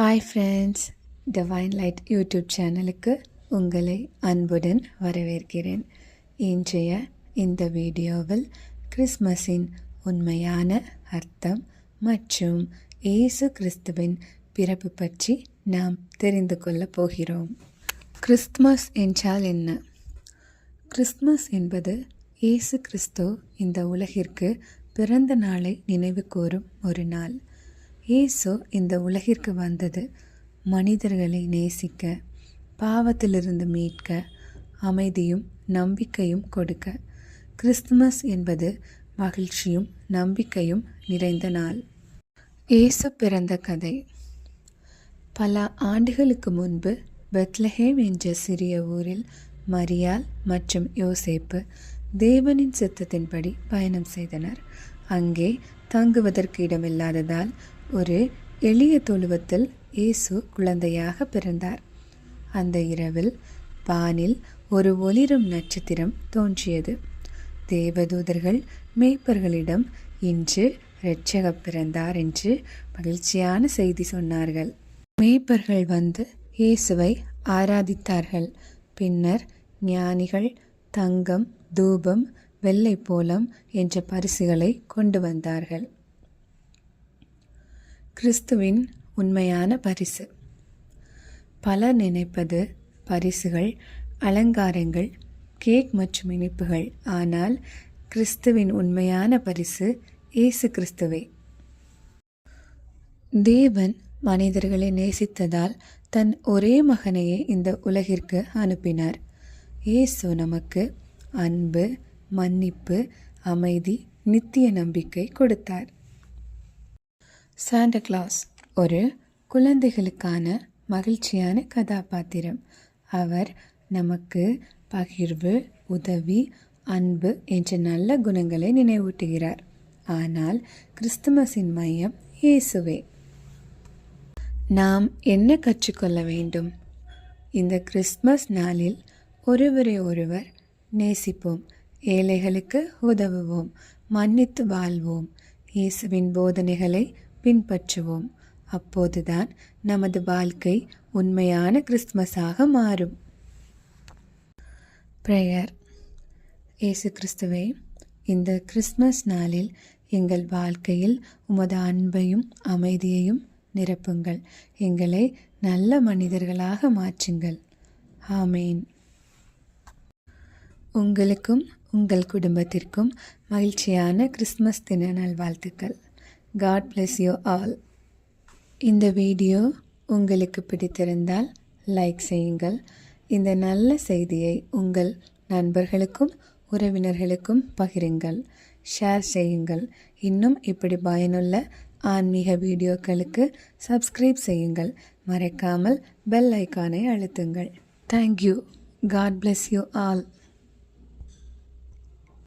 Hi friends divine light YouTube சேனலுக்கு உங்களை அன்புடன் வரவேற்கிறேன். இன்றைய இந்த வீடியோவில் கிறிஸ்மஸின் உண்மையான அர்த்தம் மற்றும் இயேசு கிறிஸ்துவின் பிறப்பு பற்றி நாம் தெரிந்து கொள்ளப் போகிறோம். கிறிஸ்துமஸ் என்றால் என்ன? கிறிஸ்துமஸ் என்பது இயேசு கிறிஸ்து இந்த உலகிற்கு பிறந்த நாளை நினைவு கூறும் ஒரு நாள். இயேசு இந்த உலகிற்கு வந்தது. மனிதர்களை நேசிக்க பாவத்திலிருந்து மீட்க அமைதியும் நம்பிக்கையும் கொடுக்க. கிறிஸ்துமஸ் என்பது மகிழ்ச்சியும் நம்பிக்கையும் நிறைந்த நாள். இயேசு பிறந்த கதை. பல ஆண்டுகளுக்கு முன்பு பெத்லஹேம் என்ற சிறிய ஊரில் மரியால் மற்றும் யோசேப்பு தேவனின் சித்தத்தின்படி பயணம் செய்தனர். அங்கே தங்குவதற்கு இடமில்லாததால் ஒரு எளிய தொழுவத்தில் இயேசு குழந்தையாக பிறந்தார். அந்த இரவில் வானில் ஒரு ஒளிரும் நட்சத்திரம் தோன்றியது. தேவதூதர்கள் மேய்ப்பர்களிடம் இன்று இரட்சக பிறந்தார் என்று மகிழ்ச்சியான செய்தி சொன்னார்கள். மேய்ப்பர்கள் வந்து இயேசுவை ஆராதித்தார்கள். பின்னர் ஞானிகள் தங்கம் தூபம் வெள்ளை போலம் என்ற பரிசுகளை கொண்டு வந்தார்கள். கிறிஸ்துவின் உண்மையான பரிசு. பலர் நினைப்பது பரிசுகள் அலங்காரங்கள் கேக் மற்றும் இனிப்புகள். ஆனால் கிறிஸ்துவின் உண்மையான பரிசு இயேசு கிறிஸ்துவே. தேவன் மனிதர்களை நேசித்ததால் தன் ஒரே மகனையே இந்த உலகிற்கு அனுப்பினார். இயேசு நமக்கு அன்பு மன்னிப்பு அமைதி நித்திய நம்பிக்கை கொடுத்தார். சாண்டா கிளாஸ் ஒரு குழந்தைகளுக்கான மகிழ்ச்சியான கதாபாத்திரம். அவர் நமக்கு பகிர்வு உதவி அன்பு என்ற நல்ல குணங்களை நினைவூட்டுகிறார். ஆனால் கிறிஸ்துமஸின் மையம் இயேசுவே. நாம் என்ன கற்றுக்கொள்ள வேண்டும்? இந்த கிறிஸ்மஸ் நாளில் ஒருவரை ஒருவர் நேசிப்போம் ஏழைகளுக்கு உதவுவோம் மன்னித்து வாழ்வோம். இயேசுவின் போதனைகளை பின்பற்றுவோம். அப்போதுதான் நமது வாழ்க்கை உண்மையான கிறிஸ்துமஸாக மாறும். ப்ரேயர் இயேசு கிறிஸ்துவே இந்த கிறிஸ்மஸ் நாளில் எங்கள் வாழ்க்கையில் உமது அன்பையும் அமைதியையும் நிரப்புங்கள். எங்களை நல்ல மனிதர்களாக மாற்றுங்கள். ஆமேன். உங்களுக்கும் உங்கள் குடும்பத்திற்கும் மகிழ்ச்சியான கிறிஸ்மஸ் தின நல்வாழ்த்துக்கள். காட் பிளஸ் யூ ஆல் இந்த வீடியோ உங்களுக்கு பிடித்திருந்தால் லைக் செய்யுங்கள். இந்த நல்ல செய்தியை உங்கள் நண்பர்களுக்கும் உறவினர்களுக்கும் பகிருங்கள். ஷேர் செய்யுங்கள். இன்னும் இப்படி பயனுள்ள ஆன்மீக வீடியோக்களுக்கு சப்ஸ்கிரைப் செய்யுங்கள். மறக்காமல் பெல் ஐக்கானை அழுத்துங்கள். Thank you God bless you all